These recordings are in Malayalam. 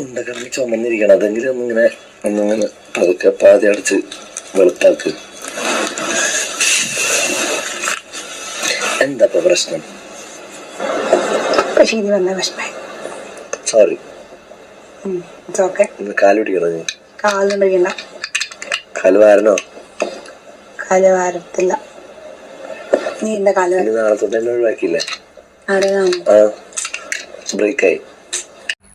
ഉണ്ടക്കണ്ണി ചുമന്നിരിക്കണം അതെങ്കിലും ഒന്നിങ്ങനെ ഒന്നിങ്ങനെ പതുക്കെ പാതി അടച്ച് വെളുത്താക്ക്. എന്താ പ്രശ്നം? പക്ഷേ ഇത് വന്ന വിഷമായി സോറി ഓക്കെ ഇന്ന് കാൽ പിടിക്കണം നീ? കാലുണ്ടല്ല കാൽ വാരനോ കാൽ വാരത്തില്ല നീ എന്റെ കാൽ ഇനി നാളെ തൊട്ട് എന്നെ ഒഴിവാക്കിയില്ലേ? ആരാണ്? ബ്രേക്കായി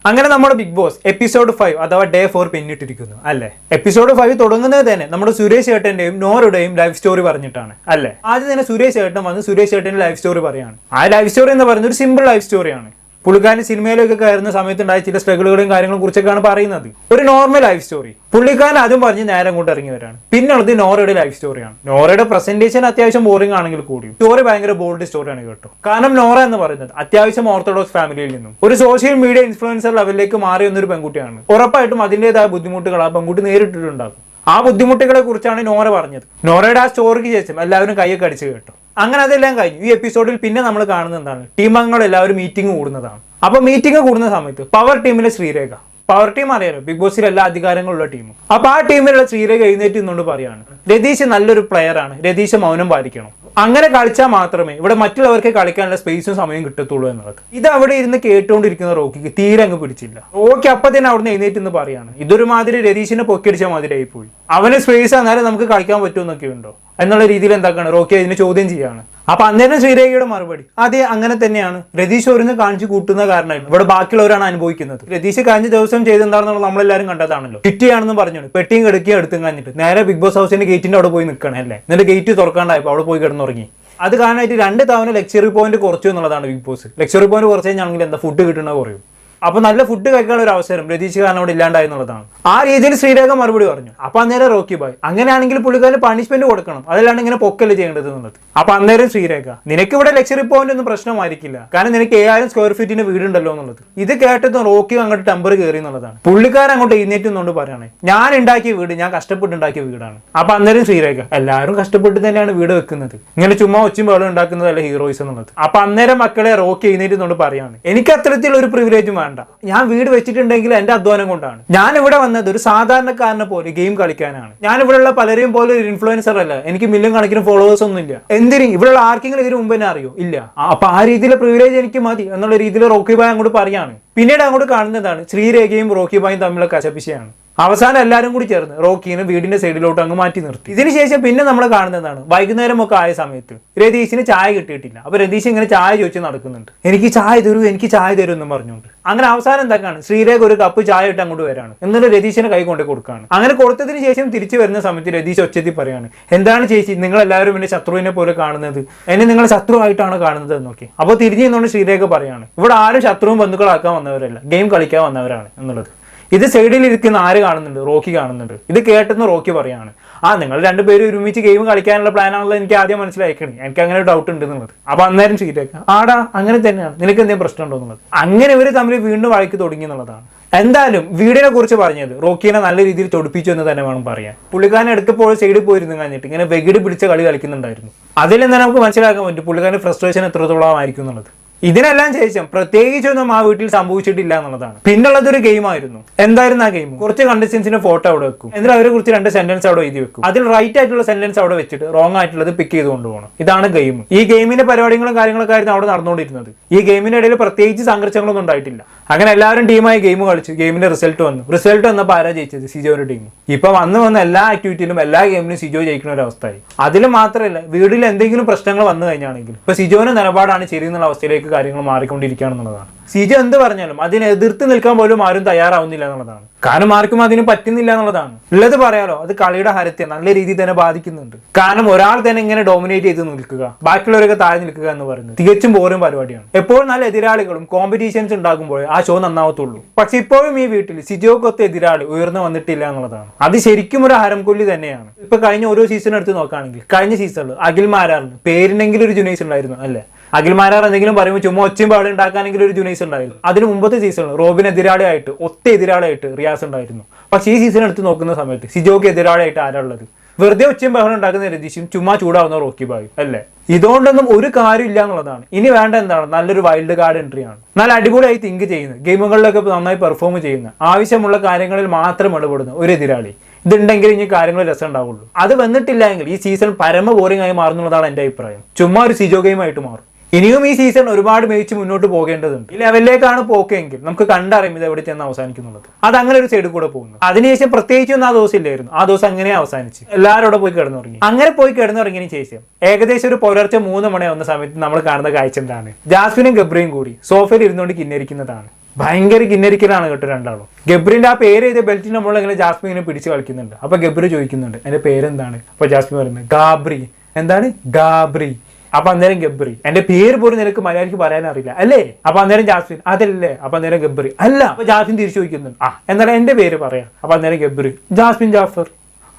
അങ്ങനെ നമ്മുടെ ബിഗ് ബോസ് എപ്പിസോഡ് ഫൈവ് അഥവാ ഡേ ഫോർ പിന്നിട്ടിരിക്കുന്നു അല്ലേ? എപ്പിസോഡ് ഫൈവ് തുടങ്ങുന്നത് തന്നെ നമ്മുടെ സുരേഷ് ചേട്ടന്റെയും നോറുടെയും ലൈഫ് സ്റ്റോറി പറഞ്ഞിട്ടാണ് അല്ലേ? ആദ്യം തന്നെ സുരേഷ് ചേട്ടൻ വന്ന് സുരേഷ് ചേട്ടന്റെ ലൈഫ് സ്റ്റോറി പറയാണ്. ആ ലൈഫ് സ്റ്റോറി എന്ന് പറയുന്നത് ഒരു സിമ്പിൾ ലൈഫ് സ്റ്റോറിയാണ് പുള്ളിക്കാരൻ സിനിമയിലൊക്കെ കയറുന്ന സമയത്തുണ്ടായ ചില സ്ട്രഗിളുകളും കാര്യങ്ങളും കുറിച്ചൊക്കെയാണ് പറയുന്നത്. ഒരു നോർമൽ ലൈഫ് സ്റ്റോറി പുള്ളിക്കാരൻ അതും പറഞ്ഞ് നേരം കൊണ്ട് ഇറങ്ങിയവരാണ്. പിന്നെ പിന്നുള്ളത് നോറയുടെ ലൈഫ് സ്റ്റോറിയാണ് നോറയുടെ പ്രസന്റേഷൻ അത്യാവശ്യം ബോറിംഗ് ആണെങ്കിൽ കൂടി സ്റ്റോറി ഭയങ്കര ബോൾഡ് സ്റ്റോറിയാണ് കേട്ടോ. കാരണം നോറ എന്ന് പറയുന്നത് അത്യാവശ്യം ഓർത്തഡോക്സ് ഫാമിലിയിൽ നിന്നും. ഒരു സോഷ്യൽ മീഡിയ ഇൻഫ്ലുവൻസർ ലെവലിലേക്ക് മാറി വന്നൊരു പെൺകുട്ടിയാണ്. ഉറപ്പായിട്ടും അതിന്റെതായ ബുദ്ധിമുട്ടുകൾ ആ പെൺകുട്ടി നേരിട്ടിട്ടുണ്ടാകും. ആ ബുദ്ധിമുട്ടുകളെ കുറിച്ചാണ് നോറ പറഞ്ഞത്. നോറയുടെ ആ സ്റ്റോറിക്ക് ശേഷം എല്ലാവരും കൈയൊക്കെ അടിച്ച് കേട്ടു. അങ്ങനെ അതെല്ലാം കഴിഞ്ഞു. ഈ എപ്പിസോഡിൽ പിന്നെ നമ്മൾ കാണുന്നത് എന്താണ്? ടീം അംഗങ്ങൾ എല്ലാവരും മീറ്റിംഗ് കൂടുന്നതാണ്. അപ്പൊ മീറ്റിംഗ് കൂടുന്ന സമയത്ത് പവർ ടീമിലെ ശ്രീരേഖ. പവർ ടീം അറിയാലോ? ബിഗ് ബോസിൽ എല്ലാ അധികാരങ്ങളുള്ള ടീമും അപ്പൊ ആ ടീമിലുള്ള ശ്രീരേഖ എഴുന്നേറ്റ് നിന്നുകൊണ്ട് പറയാണ് രതീഷ് നല്ലൊരു പ്ലെയർ ആണ്. രതീഷ് മൗനം പാലിക്കണം. അങ്ങനെ കളിച്ചാൽ മാത്രമേ ഇവിടെ മറ്റുള്ളവർക്ക് കളിക്കാനുള്ള സ്പേസും സമയം കിട്ടത്തുള്ളൂ എന്നുള്ളത്. ഇത് അവിടെ ഇരുന്ന് കേട്ടുകൊണ്ടിരിക്കുന്ന റോക്കിക്ക് തീരെ അങ്ങ് പിടിച്ചില്ല. റോക്കി അപ്പൊ തന്നെ അവിടെ നിന്ന് എഴുന്നേറ്റ് നിന്ന് പറയാണ് ഇതൊരുമാതിരി രതീഷിനെ പൊക്കിയടിച്ച മാതിരി ആയിപ്പോയി അവന് സ്പേസ് എന്നാലും നമുക്ക് കളിക്കാൻ പറ്റുമെന്നൊക്കെ ഉണ്ടോ? എന്നുള്ള രീതിയിൽ എന്താക്കാണ് റോക്കി അതിന് ചോദ്യം ചെയ്യാണ്. അപ്പൊ അന്നേരം ശ്രീരേഖയുടെ മറുപടി. അതെ അങ്ങനെ തന്നെയാണ് രതീഷ് ഒരുന്ന് കാണിച്ചു കൂട്ടുന്ന കാരണമായിരുന്നു. ഇവിടെ ബാക്കിയുള്ളവരാണ് അനുഭവിക്കുന്നത്. രതീഷ് കഴിഞ്ഞ ദിവസം ചെയ്തെന്താണെന്നുള്ള നമ്മളെല്ലാരും കണ്ടതാണല്ലോ. കിട്ടിയാണെന്ന് പറഞ്ഞു പെട്ടിയും കിടക്കുകയും എടുത്തും കഴിഞ്ഞിട്ട് നേരെ ബിഗ് ബോസ് ഹൗസിന്റെ ഗേറ്റിന്റെ അവിടെ പോയി നിൽക്കണേ അല്ലേ? എന്നിട്ട് ഗേറ്റ് തുറക്കാണ്ടായപ്പോൾ അവിടെ പോയി കിടന്നുറങ്ങി. അത് കാരണമായിട്ട് രണ്ട് തവണ ലക്ഷറി പോയിന്റ് കുറച്ചു എന്നുള്ളതാണ് ബിഗ് ബോസ്. ലക്ഷറി പോയിന്റ് കുറച്ച് കഴിഞ്ഞാണെങ്കിൽ എന്താ ഫുഡ് കിട്ടണ കുറയും. അപ്പൊ നല്ല ഫുഡ് കഴിക്കാനുള്ള ഒരു അവസരം രതീഷ് കാരണം അവിടെ ഇല്ലാണ്ടായി എന്നുള്ളതാണ്. ആ രീതിയിൽ ശ്രീരേഖ മറുപടി പറഞ്ഞു. അപ്പൊ അന്നേരം റോക്കി ബായ് അങ്ങനെയാണെങ്കിൽ പുള്ളിക്കാരന് പണിഷ്മെന്റ് കൊടുക്കണം. അതല്ലാണ്ട് ഇങ്ങനെ പൊക്കൽ ചെയ്യേണ്ടത് എന്നുള്ളത്. അപ്പൊ അന്നേരം ശ്രീരേഖ നിനക്ക് ഇവിടെ ലക്ഷറി പോയിന്റ് ഒന്നും പ്രശ്നമായിരിക്കില്ല. കാരണം നിനക്ക് ഏഴായിരം സ്ക്വയർ ഫീറ്റിന് വീടുണ്ടല്ലോ എന്നുള്ളത്. ഇത് കേട്ടതും റോക്കി അങ്ങോട്ട് ടെമ്പർ കയറി എന്നുള്ളതാണ്. പുള്ളിക്കാരൻ അങ്ങോട്ട് എഴുന്നേറ്റ് നിന്നുകൊണ്ട് പറയണേ ഞാൻ ഉണ്ടാക്കിയ വീട് ഞാൻ കഷ്ടപ്പെട്ടുണ്ടാക്കിയ വീടാണ്. അപ്പൊ അന്നേരം ശ്രീരേഖ എല്ലാവരും കഷ്ടപ്പെട്ട് തന്നെയാണ് വീട് വെക്കുന്നത്. ഇങ്ങനെ ചുമ്മാ ഒച്ചും വെള്ളം ഉണ്ടാക്കുന്നതല്ല ഹീറോയിസ് എന്നുള്ളത്. അപ്പൊ അന്നേരം മക്കളെ റോക്കി എഴുന്നേറ്റ് നിന്നുകൊണ്ട് പറയാണ് എനിക്ക് അത്തരത്തിലുള്ള ഒരു പ്രിവിലേജും വേണ്ട. ഞാൻ വീട് വെച്ചിട്ടുണ്ടെങ്കിൽ എന്റെ അധ്വാനം കൊണ്ടാണ്. ഞാൻ ഇവിടെ വന്നത് ഒരു സാധാരണക്കാരനെ പോലെ ഗെയിം കളിക്കാനാണ്. ഞാൻ ഇവിടെയുള്ള പലരെയും പോലെ ഒരു ഇൻഫ്ലുവൻസർ അല്ല. എനിക്ക് മില്യൺ കണക്കിന് ഫോളോവേഴ്സ് ഒന്നും ഇല്ല. എന്തിനും? ഇവിടെയുള്ള ആർക്കെങ്കിലും ഇതിന് മുമ്പ് അറിയോ? ഇല്ല. അപ്പൊ ആ രീതിയിലെ പ്രിവിലേജ് എനിക്ക് മതി എന്നുള്ള രീതിയിൽ റോക്കി ബായ് അങ്ങോട്ട് പറയാണ്. പിന്നീട് അങ്ങോട്ട് കാണുന്നതാണ് ശ്രീരേഖയും റോക്കി ബായും തമ്മിലുള്ള കശപിശയാണ് അവസാനം എല്ലാവരും കൂടി ചേർന്ന് റോക്കീനെ വീടിന്റെ സൈഡിലോട്ട് അങ്ങ് മാറ്റി നിർത്തി. ഇതിനുശേഷം പിന്നെ നമ്മൾ കാണുന്നതാണ് വൈകുന്നേരം ഒക്കെ ആയ സമയത്ത് രതീഷിന് ചായ കിട്ടിയിട്ടില്ല. അപ്പൊ രതീഷ് ഇങ്ങനെ ചായ ചോദിച്ച് നടക്കുന്നുണ്ട്. എനിക്ക് ചായ തരൂ എനിക്ക് ചായ തരൂ എന്നും പറഞ്ഞുകൊണ്ട്. അങ്ങനെ അവസാനം എന്താക്കാണ് ശ്രീരേഖ ഒരു കപ്പ് ചായ ഇട്ട് അങ്ങോട്ട് വരാണ്. എന്നിട്ട് രതീഷിന് കൈ കൊണ്ട് കൊടുക്കുകയാണ്. അങ്ങനെ കൊടുത്തതിന് ശേഷം തിരിച്ചു വരുന്ന സമയത്ത് രതീഷ് ഒച്ചത്തിൽ പറയാണ് എന്താണ് ചേച്ചി നിങ്ങൾ എല്ലാവരും എന്നെ ശത്രുവിനെ പോലെ കാണുന്നത്? എന്നെ നിങ്ങൾ ശത്രുവായിട്ടാണ് കാണുന്നത്? എന്നൊക്കെ. അപ്പോൾ തിരിഞ്ഞു നിന്നുകൊണ്ട് ശ്രീരേഖ പറയാണ് ഇവിടെ ആരും ശത്രുവും ബന്ധുക്കളാക്കാൻ വന്നവരല്ല. ഗെയിം കളിക്കാൻ വന്നവരാണ് എന്നുള്ളത്. ഇത് സൈഡിൽ ഇരിക്കുന്ന ആര് കാണുന്നുണ്ട്? റോക്കി കാണുന്നുണ്ട്. ഇത് കേട്ടെന്ന് റോക്കി പറയാണ്. ആ നിങ്ങൾ രണ്ടുപേരും ഒരുമിച്ച് ഗെയിം കളിക്കാനുള്ള പ്ലാൻ ആണല്ലോ എനിക്ക് ആദ്യം മനസ്സിലാക്കണേ എനിക്ക് അങ്ങനെ ഡൗട്ട് ഉണ്ട് എന്നുള്ളത്. അപ്പൊ അന്നേരം ചെയ്തേക്കാം ആടാ അങ്ങനെ തന്നെയാണ്. നിനക്ക് എന്തെങ്കിലും പ്രശ്നം ഉണ്ടോ എന്നുള്ളത്? അങ്ങനെ ഇവർ തമ്മിൽ വീണ്ടും വഴക്ക് തുടങ്ങി എന്നുള്ളതാണ്. എന്തായാലും വീടിനെ കുറിച്ച് പറഞ്ഞത് റോക്കിനെ നല്ല രീതിയിൽ തൊടുപ്പിച്ചു എന്ന് തന്നെ വേണം പറയാൻ. പുള്ളിക്കാരൻ എടുക്കപ്പോൾ സൈഡിൽ പോയിരുന്നു കഴിഞ്ഞിട്ട്. ഇങ്ങനെ വെകിട് പിടിച്ച കളി കളിക്കുന്നുണ്ടായിരുന്നു. അതിൽ തന്നെ നമുക്ക് മനസ്സിലാക്കാൻ പറ്റും പുള്ളിക്കാരൻ ഫ്രസ്ട്രേഷൻ എത്രത്തോളം ആയിരിക്കും എന്നുള്ളത്. ഇതിനെല്ലാം ശേഷം പ്രത്യേകിച്ചൊന്നും ആ വീട്ടിൽ സംഭവിച്ചിട്ടില്ല എന്നുള്ളതാണ്. പിന്നുള്ളത് ഒരു ഗെയിം ആയിരുന്നു. എന്തായിരുന്നു ആ ഗെയിം കുറച്ച് കണ്ടസ്റ്റൻസിന്റെ ഫോട്ടോ അവിടെ വെക്കും. എന്നിട്ട് അവരെ കുറിച്ച് രണ്ട് സെന്റൻസ് അവിടെ എഴുതി വെക്കും. അതിൽ റൈറ്റ് ആയിട്ടുള്ള സെന്റൻസ് അവിടെ വെച്ചിട്ട് റോങ് ആയിട്ടുള്ളത് പിക്ക് ചെയ്ത് കൊണ്ടുപോകണം. ഇതാണ് ഗെയിം ഈ ഗെയിമിന്റെ പരിപാടികളും കാര്യങ്ങളൊക്കെ ആയിരുന്നു അവിടെ നടന്നുകൊണ്ടിരുന്നത്. ഈ ഗെയിമിന്റെ ഇടയിൽ പ്രത്യേകിച്ച് സംഘർഷങ്ങളൊന്നും ഉണ്ടായിട്ടില്ല. അങ്ങനെ എല്ലാവരും ടീമായി ഗെയിം കളിച്ചു. ഗെയിമിന്റെ റിസൾട്ട് വന്നു. റിസൾട്ട് വന്നപ്പോൾ ആരാ ജയിച്ചത്? സിജോയുടെ ടീം ഇപ്പൊ വന്ന് വന്ന എല്ലാ ആക്ടിവിറ്റിയിലും എല്ലാ ഗെയിമിലും സിജോ ജയിക്കുന്ന ഒരു അവസ്ഥയായി. അതിൽ മാത്രമല്ല വീട്ടിൽ എന്തെങ്കിലും പ്രശ്നങ്ങൾ വന്നു കഴിഞ്ഞാണെങ്കിൽ ഇപ്പൊ സിജോന്റെ നിലപാടാണ് ശരിയെന്നുള്ള അവസ്ഥയിലേക്ക് കാര്യങ്ങൾ മാറിക്കൊണ്ടിരിക്കുകയാണെന്നുള്ളതാണ് സിജോ എന്ത് പറഞ്ഞാലും അതിനെ എതിർത്ത് നിൽക്കാൻ പോലും ആരും തയ്യാറാവുന്നില്ല എന്നുള്ളതാണ്. കാരണം ആർക്കും അതിന് പറ്റുന്നില്ല എന്നുള്ളതാണ്. ഉള്ളത് പറയാലോ അത് കളിയുടെ ഹരത്തെ നല്ല രീതിയിൽ തന്നെ ബാധിക്കുന്നുണ്ട്. കാരണം ഒരാൾ തന്നെ ഇങ്ങനെ ഡോമിനേറ്റ് ചെയ്ത് നിൽക്കുക ബാക്കിയുള്ളവരൊക്കെ താഴെ നിൽക്കുക എന്ന് പറയുന്നത് തികച്ചും ബോറും പരിപാടിയാണ്. എപ്പോഴും നല്ല എതിരാളികളും കോമ്പറ്റീഷൻസ് ഉണ്ടാകുമ്പോൾ ആ ഷോ നന്നാവത്തുള്ളൂ. പക്ഷെ ഇപ്പോഴും ഈ വീട്ടിൽ സിജോക്കൊത്ത് എതിരാളി ഉയർന്നു വന്നിട്ടില്ല എന്നുള്ളതാണ്. അത് ശരിക്കും ഒരു ഹരംകൊല്ലി തന്നെയാണ്. ഇപ്പൊ കഴിഞ്ഞ ഓരോ സീസൺ എടുത്ത് നോക്കുകയാണെങ്കിൽ കഴിഞ്ഞ സീസണിൽ അഖിൽ മാരാറിന് പേരിനെങ്കിലും ഒരു ജുനൈസ് ഉണ്ടായിരുന്നു അല്ലേ? അഖിൽ മാരാർ എന്തെങ്കിലും പറയുമ്പോൾ ചുമ്മാ ഒച്ചയും പാടും ഉണ്ടാക്കാനെങ്കിലും ഒരു ജുനൈസ് ഉണ്ടായിരുന്നു അതിന് മുമ്പത്തെ സീസണിൽ റോബിൻ എതിരാളിയായിട്ട് ഒത്ത എതിരാളിയായിട്ട് റിയാസ് ഉണ്ടായിരുന്നു. പക്ഷേ ഈ സീസൺ എടുത്ത് നോക്കുന്ന സമയത്ത് സിജോക്ക് എതിരാളിയായിട്ട് ആരാ ഉള്ളത്? വെറുതെ ഒച്ചയും ബഹളം ഉണ്ടാക്കുന്ന രതീഷും ചുമ്മാ ചൂടാവുന്ന റോക്കി ബായും അല്ലേ? ഇതുകൊണ്ടൊന്നും ഒരു കാര്യമില്ല എന്നുള്ളതാണ്. ഇനി വേണ്ട എന്താണ്? നല്ലൊരു വൈൽഡ് കാർഡ് എൻട്രി ആണ്. നല്ല അടിപൊളിയായി തിങ്ക് ചെയ്യുന്ന ഗെയിമുകളിലൊക്കെ നന്നായി പെർഫോം ചെയ്യുന്ന ആവശ്യമുള്ള കാര്യങ്ങളിൽ മാത്രം ഇടപെടുന്ന ഒരു എതിരാളി. ഇതുണ്ടെങ്കിൽ ഇനി കാര്യങ്ങൾ രസം ഉണ്ടാവുള്ളൂ. അത് വന്നിട്ടില്ല എങ്കിൽ ഈ സീസൺ പരമ ബോറിംഗ് ആയി മാറുന്നുള്ളതാണ് എന്റെ അഭിപ്രായം. ചുമ്മാ ഒരു സിജോ ഗെയിമായിട്ട് മാറും. ഇനിയും ഈ സീസൺ ഒരുപാട് മേയിച്ച് മുന്നോട്ട് പോകേണ്ടതുണ്ട്. ഈ ലെവലിലേക്കാണ് പോക്കെങ്കിൽ നമുക്ക് കണ്ടറിയാം ഇത് എവിടെ ചെന്ന് അവസാനിക്കുന്നുള്ളത്. അത് അങ്ങനെ ഒരു സൈഡിൽ കൂടെ പോകുന്നു. അതിനുശേഷം പ്രത്യേകിച്ചൊന്നും ആ ദിവസം ഇല്ലായിരുന്നു. ആ ദിവസം അങ്ങനെ അവസാനിച്ച്. എല്ലാവരും അവിടെ പോയി കിടന്നുറങ്ങി. അങ്ങനെ പോയി കിടന്നുറങ്ങിയതിന് ശേഷം ഏകദേശം ഒരു പുലർച്ചെ മൂന്ന് മണി വന്ന സമയത്ത് നമ്മൾ കാണുന്ന കാഴ്ച എന്താണ്? ജാസ്മിനും ഗബ്രിയും കൂടി സോഫയിൽ ഇരുന്നുകൊണ്ട് കിന്നരിക്കുന്നതാണ്. ഭയങ്കര കിന്നരിക്കലാണ് കേട്ടോ രണ്ടാളും. ഗബ്രിന്റെ ആ പേര് ചെയ്ത ബെൽറ്റ് നമ്മളിങ്ങനെ ജാസ്മിൻ ഇങ്ങനെ പിടിച്ച് കളിക്കുന്നുണ്ട്. അപ്പൊ ഗബ്രി ചോദിക്കുന്നുണ്ട് എന്റെ പേരെന്താണ്? അപ്പൊ ജാസ്മി പറയുന്നത് ഗാബ്രി. എന്താണ്? ഗാബ്രി. അപ്പൊ അന്നേരം ഗബ്രി. എന്റെ പേര് പോലും നിനക്ക് മലയാളിക്ക് പറയാൻ അറിയില്ല അല്ലേ? അപ്പൊ അന്നേരം ജാസ്മിൻ അതല്ലേ? അപ്പൊ അന്നേരം ഗബ്രി. അല്ല അപ്പൊ ജാസ്മിൻ തിരിച്ചു ചോദിക്കുന്നുണ്ട്. ആ എന്നാലും എന്റെ പേര് പറയാം. അപ്പൊ അന്നേരം ഗബ്രി ജാസ്മിൻ ജാഫർ.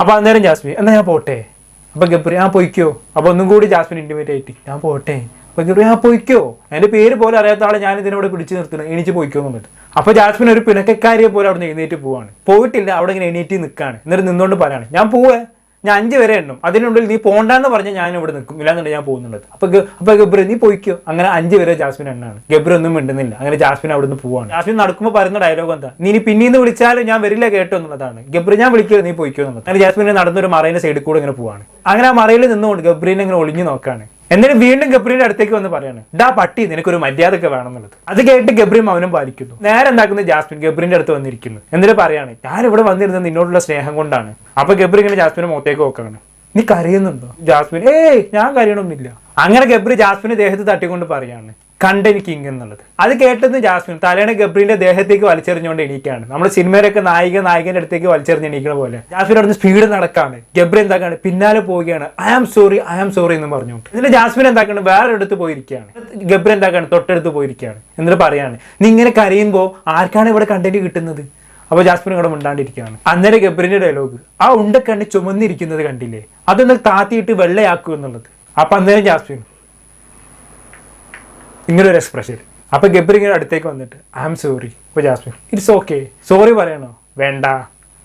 അപ്പൊ അന്നേരം ജാസ്മിൻ എന്നാ ഞാൻ പോട്ടെ? അപ്പൊ ഗബ്രി ആ പൊയ്ക്കോ. അപ്പൊ ഒന്നും കൂടി ജാസ്മിൻ ഇന്റിമേറ്റ് ആയിട്ട്. ഞാൻ പോട്ടെ? അപ്പൊ ഗബ്രി ആ പൊയ്ക്കോ. എന്റെ പേര് പോലും അറിയാത്ത ആളെ ഞാൻ ഇതിനോട് പിടിച്ചു നിർത്തുന്നു. എണീച്ച് പോയിക്കോ എന്നുള്ളത് അപ്പൊ ജാസ്മിൻ ഒരു പിണക്കക്കാരിയെ പോലെ അവിടെ നിന്ന് എഴുന്നേറ്റ് പോവാണ്. പോയിട്ടില്ല അവിടെ ഇങ്ങനെ എണീറ്റ് നിൽക്കാണ് എന്നിട്ട് നിന്നുകൊണ്ട് പറയാണ് ഞാൻ പോവേ. ഞാൻ അഞ്ച് വരെ എണ്ണും. അതിനുള്ളിൽ നീ പോണ്ടെന്ന് പറഞ്ഞാൽ ഞാൻ ഇവിടെ നിൽക്കും. ഇല്ലാന്നുണ്ട് ഞാൻ പോകുന്നുണ്ട്. അപ്പൊ അപ്പൊ ഗബ്രി നീ പോയിക്കോ. അങ്ങനെ അഞ്ച് വരെ ജാസ്മിൻ എണ്ണാണ്. ഗബ്ര ഒന്നും മിണ്ടുന്നില്ല. അങ്ങനെ ജാസ്മിൻ അവിടെ നിന്ന് പോവാണ്. ജാസ്മിൻ നടക്കുമ്പോൾ പറയുന്ന ഡയലോഗ് എന്താ? നീ പിന്നീന്ന് വിളിച്ചാലും ഞാൻ വരില്ല കേട്ടോ എന്നുള്ളതാണ്. ഗബ്രി ഞാൻ വിളിക്കുക നീ പോയിക്കോ എന്നുള്ളത്. അങ്ങനെ ജാസ്മിൻ നടന്നൊരു മറയിലെ സൈഡിൽ കൂടെ ഇങ്ങനെ പോവാണ്. അങ്ങനെ ആ മറയിൽ നിന്നുകൊണ്ട് ഗബ്രീനെ ഇങ്ങനെ ഒളിഞ്ഞു നോക്കാണ്. എന്നിട്ട് വീണ്ടും ഗബ്രിയുടെ അടുത്തേക്ക് വന്ന് പറയാണ് ഡാ പട്ടി നിനക്കൊരു മര്യാദയൊക്കെ വേണം എന്നുള്ളത് അത് കേട്ട് ഗബ്രി മൗനം പാലിക്കുന്നു. നേരെ എന്താക്കുന്നത് ജാസ്മിൻ ഗബ്രിന്റെ അടുത്ത് വന്നിരിക്കുന്നു. എന്നിട്ട് പറയാണ് ഞാൻ ഇവിടെ വന്നിരുന്നത് നിന്നോടുള്ള സ്നേഹം കൊണ്ടാണ്. അപ്പൊ ഗബ്രി ഇങ്ങനെ ജാസ്മിനെ മുഖത്തേക്ക് നോക്കാണ് നീ കരയുന്നുണ്ടോ? ജാസ്മിൻ ഏയ് ഞാൻ കരയണമൊന്നുമില്ല അങ്ങനെ ഗബ്രി ജാസ്മിന് ദേഹത്ത് തട്ടിക്കൊണ്ട് പറയാണ് കണ്ടനി കിങ് എന്നുള്ളത്. അത് കേട്ടത് ജാസ്മിൻ. തലേണ ഗബ്രീന്റെ ദേഹത്തേക്ക് വലിച്ചെറിഞ്ഞുകൊണ്ട് എണീക്കാണ്. നമ്മൾ സിനിമയിലൊക്കെ നായിക നായികന്റെ അടുത്തേക്ക് വലിച്ചെറിഞ്ഞ് എണീക്കണ പോലെ. ജാസ്മിൻ അവിടുന്ന് സ്പീഡ് നടക്കാണ്. ഗബ്രി എന്താക്കാണ്? പിന്നാലെ പോവുകയാണ്. I am sorry I am sorry എന്ന് പറഞ്ഞു എന്നിട്ട് ജാസ്മിൻ എന്താക്കാണ്? വേറെ അടുത്ത് പോയിരിക്കുകയാണ്. ഗബ്രി എന്താക്കാണ്? തൊട്ടടുത്ത് പോയിരിക്കുകയാണ്. എന്നിട്ട് പറയാണ് നീ ഇങ്ങനെ കരയുമ്പോൾ ആർക്കാണ് ഇവിടെ കണ്ടന്റ് കിട്ടുന്നത്? അപ്പോൾ ജാസ്മിൻ ഇവിടെ മിണ്ടാണ്ടിരിക്കുകയാണ്. അന്നേരം ഗബ്രിന്റെ ഡയലോഗ് ആ ഉണ്ടക്കണ്ണി ചുമന്നിരിക്കുന്നത് കണ്ടില്ലേ? അതൊന്ന് താത്തിയിട്ട് വെള്ളയാക്കൂ എന്നുള്ളത്. അപ്പൊ അന്നേരം ജാസ്മിൻ ഇങ്ങനെ ഒരു എക്സ്പ്രഷൻ അപ്പൊ ഗബ്രി ഇങ്ങനെ അടുത്തേക്ക് വന്നിട്ട് ഐ ആം സോറി ഇപ്പൊ ജാസ്മിൻ ഇറ്റ്സ് ഓക്കെ സോറി പറയണോ? വേണ്ട.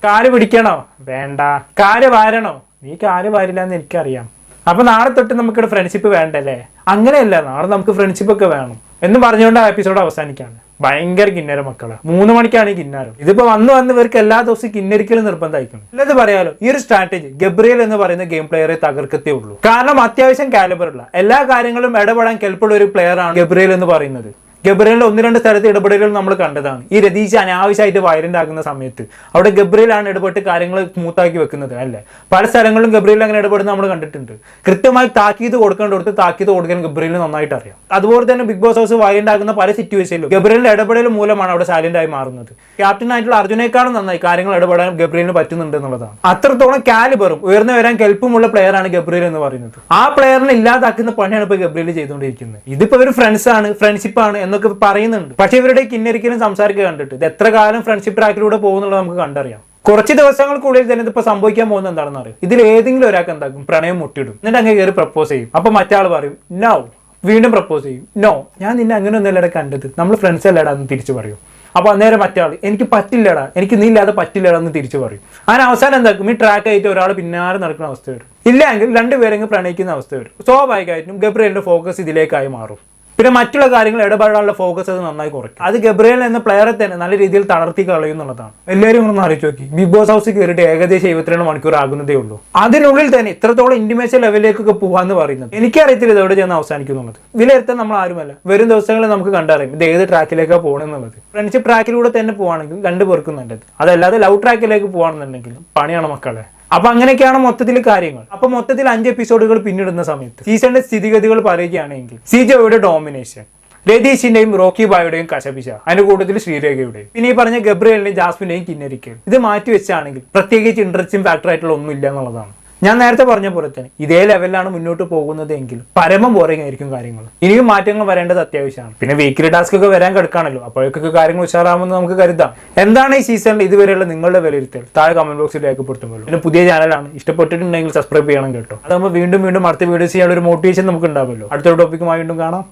കാൽ പിടിക്കണോ? വേണ്ട. കാൽ വാരണോ? നീ കാൽ വാരില്ല എന്ന് എനിക്കറിയാം. അപ്പൊ നാളെ തൊട്ട് നമുക്കിവിടെ ഫ്രണ്ട്ഷിപ്പ് വേണ്ടല്ലേ? അങ്ങനെയല്ല നാളെ നമുക്ക് ഫ്രണ്ട്ഷിപ്പ് ഒക്കെ വേണം. എന്ന് പറഞ്ഞുകൊണ്ട് ആ എപ്പിസോഡ് അവസാനിക്കാണ് ഭയങ്കര കിന്നര മക്കളെ. മൂന്ന് മണിക്കാണ് ഈ കിന്നാരം. ഇതിപ്പോ വന്ന് വന്ന് ഇവർക്ക് എല്ലാ ദിവസവും കിന്നരിക്കലും നിർബന്ധമായിരിക്കണം അല്ലത് പറയാലോ ഈ ഒരു സ്ട്രാറ്റജി ഗബ്രിയൽ എന്ന് പറയുന്ന ഗെയിം പ്ലെയറെ തകർക്കത്തേ ഉള്ളൂ. കാരണം അത്യാവശ്യം കാലബറുള്ള എല്ലാ കാര്യങ്ങളും ഇടപെടാൻ കെൽപ്പുള്ള ഒരു പ്ലെയർ ആണ് ഗബ്രിയൽ എന്ന് പറയുന്നത്. ഗബ്രിയലിന്റെ ഒന്ന് രണ്ട് സ്ഥലത്ത് ഇടപെടലുകൾ നമ്മൾ കണ്ടതാണ്. ഈ രതീഷ് അനാവശ്യമായിട്ട് വയലന്റ് ആകുന്ന സമയത്ത്. അവിടെ ഗബ്രിയലാണ് ഇടപെട്ട് കാര്യങ്ങൾ സ്മൂത്താക്കി വെക്കുന്നത് അല്ലേ? പല സ്ഥലങ്ങളിലും ഗബ്രിയൽ അങ്ങനെ ഇടപെടുന്ന നമ്മൾ കണ്ടിട്ടുണ്ട്. കൃത്യമായി താക്കീത് കൊടുക്കേണ്ടടുത്ത് താക്കീത് കൊടുക്കാൻ ഗബ്രിയലിന് നന്നായിട്ട് അറിയാം. അതുപോലെ തന്നെ ബിഗ് ബോസ് ഹൗസ് വയലന്റ് ആകുന്ന പല സിറ്റുവേഷനിലും ഗബ്രിയലിന്റെ ഇടപെടൽ മൂലമാണ് അവിടെ സൈലന്റ് ആയി മാറുന്നത്. ക്യാപ്റ്റൻ ആയിട്ടുള്ള അർജുനേക്കാളും നന്നായി കാര്യങ്ങൾ ഇടപെടാൻ ഗബ്രിയലിന് പറ്റുന്നുണ്ട് എന്നുള്ളതാണ്. അത്രത്തോളം കാലിബറും ഉയർന്നു വരാൻ കെൽപ്പുമുള്ള പ്ലെയർ ആണ് ഗബ്രിയൽ എന്ന് പറയുന്നത്. ആ പ്ലെയറിനെ ഇല്ലാതാക്കുന്ന പണിയാണ് ഇപ്പൊ ഗബ്രിയൽ ചെയ്തുകൊണ്ടിരിക്കുന്നത്. ഇതിപ്പോൾ ഒരു ഫ്രണ്ട്സ് ആണ് ഫ്രണ്ട്ഷിപ്പ് ആണ് എന്നൊക്കെ പറയുന്നുണ്ട്. പക്ഷെ ഇവരുടെ കിന്നരിക്കലും സംസാരിക്കുക കണ്ടിട്ട് ഇത് എത്ര കാലം ഫ്രണ്ട്ഷിപ്പ് ട്രാക്കിലൂടെ പോകുന്നുള്ളത് നമുക്ക് കണ്ടറിയാം. കുറച്ച് ദിവസങ്ങൾക്കുള്ളിൽ തന്നെ ഇതിപ്പോ സംഭവിക്കാൻ പോകുന്ന എന്താണെന്ന് അറിയാം? ഇതിൽ ഏതെങ്കിലും ഒരാൾക്ക് എന്താക്കും? പ്രണയം മുട്ടിടും. എന്നിട്ട് അങ്ങ് കയറി പ്രപ്പോസ് ചെയ്യും. അപ്പൊ മറ്റാൾ പറയും നോ വീണ്ടും പ്രപ്പോസ് ചെയ്യും. നോ ഞാൻ നിന്നെ അങ്ങനെ ഒന്നല്ലടാ കണ്ടത്. നമ്മൾ ഫ്രണ്ട്സ് അല്ലടാ എന്ന് തിരിച്ചു പറയും. അപ്പൊ അന്നേരം മറ്റാൾ എനിക്ക് പറ്റില്ലടാ. എനിക്ക് നീ ഇല്ലാതെ പറ്റില്ലടാ എന്ന് തിരിച്ചു പറയും. അങ്ങനെ അവസാനം എന്താക്കും? ഈ ട്രാക്ക് ആയിട്ട് ഒരാൾ പിന്നാലെ നടക്കുന്ന അവസ്ഥ വരും. ഇല്ലെങ്കിൽ രണ്ടുപേരെങ്കിലും പ്രണയിക്കുന്ന അവസ്ഥ വരും. സ്വാഭാവികമായിട്ടും ഗബ്രിയലിന്റെ ഫോക്കസ് ഇതിലേക്കായി മാറും. പിന്നെ മറ്റുള്ള കാര്യങ്ങൾ ഇടപെടാനുള്ള ഫോക്കസ് അത് നന്നായി കുറയ്ക്കും. അത് ഗബ്രിയൽ എന്ന പ്ലെയറെ തന്നെ നല്ല രീതിയിൽ തളർത്തി കളയും എന്നുള്ളതാണ്. എല്ലാവരും ഒന്ന് അറിയിച്ചു നോക്കി. ബിഗ് ബോസ് ഹൗസിൽ കയറിയിട്ട് ഏകദേശം ഇരുപത്തിരണ്ട് മണിക്കൂർ ആകുന്നതേ ഉള്ളൂ. അതിനുള്ളിൽ തന്നെ ഇത്രത്തോളം ഇന്റിമേഷൻ ലെവലിലേക്കൊക്കെ പോകാന്ന് പറയുന്നത് എനിക്കറിയത്തില്ല ഇതോടെ ചെന്ന് അവസാനിക്കുന്നുള്ളത്. വിലയിരുത്താൻ നമ്മൾ ആരുമല്ല. വരും ദിവസങ്ങളിൽ നമുക്ക് കണ്ടറിയും ഇത് ഏത് ട്രാക്കിലേക്കാണ് പോകണമെന്നുള്ളത് ഫ്രണ്ട്ഷിപ്പ് ട്രാക്കിലൂടെ തന്നെ പോവാണെങ്കിൽ രണ്ട് പേർക്കും നല്ലത്. അതല്ലാതെ ലവ് ട്രാക്കിലേക്ക് പോകണമെന്നുണ്ടെങ്കിൽ പണിയാണ് മക്കളെ. അപ്പൊ അങ്ങനെയൊക്കെയാണ് മൊത്തത്തിൽ കാര്യങ്ങൾ. അപ്പൊ മൊത്തത്തിൽ അഞ്ച് എപ്പിസോഡുകൾ പിന്നിടുന്ന സമയത്ത് സീസണിന്റെ സ്ഥിതിഗതികൾ പറയുകയാണെങ്കിൽ സിജോയുടെ ഡോമിനേഷൻ രതീഷിന്റെയും റോക്കി ബായുടെയും കശപിശ അതിന്റെ കൂട്ടത്തിൽ ശ്രീരേഖയുടെയും. പിന്നെ ഈ പറഞ്ഞ ഗബ്രിയലിന്റെയും ജാസ്മിന്റെയും കിന്നരിക്കൽ ഇത് മാറ്റി വെച്ചാണെങ്കിൽ പ്രത്യേകിച്ച് ഇൻട്രസ്റ്റിംഗ് ഫാക്ടർ ആയിട്ടുള്ള ഒന്നും ഇല്ല എന്നുള്ളതാണ്. ഞാൻ നേരത്തെ പറഞ്ഞ പോലെ തന്നെ ഇതേ ലെവലിലാണ് മുന്നോട്ട് പോകുന്നത് എങ്കിൽ പരമം ബോറിംഗ് ആയിരിക്കും കാര്യങ്ങൾ. ഇനിയും മാറ്റങ്ങൾ വരേണ്ടത് അത്യാവശ്യമാണ്. പിന്നെ വീക്കിലി ടാസ്ക് ഒക്കെ വരാൻ കിടക്കാണല്ലോ അപ്പോഴേക്കൊക്കെ കാര്യങ്ങൾ ഉഷാറാമെന്ന് നമുക്ക് കരുതാം. എന്താണ് ഈ സീസണിൽ ഇതുവരെയുള്ള നിങ്ങളുടെ വിലയിരുത്തൽ? താഴെ കമന്റ് ബോക്സിൽ രേഖപ്പെടുത്തുമല്ലോ. പിന്നെ പുതിയ ചാനലാണ് ഇഷ്ടപ്പെട്ടിട്ടുണ്ടെങ്കിൽ സബ്സ്ക്രൈബ് ചെയ്യണം കേട്ടോ. അതാകുമ്പോൾ വീണ്ടും വീണ്ടും അടുത്ത വീഡിയോസ് ചെയ്യാനുള്ള ഒരു മോട്ടിവേഷൻ നമുക്ക് ഉണ്ടാവുമല്ലോ അടുത്തൊരു ടോപ്പിക്കുമായി വീണ്ടും കാണാം.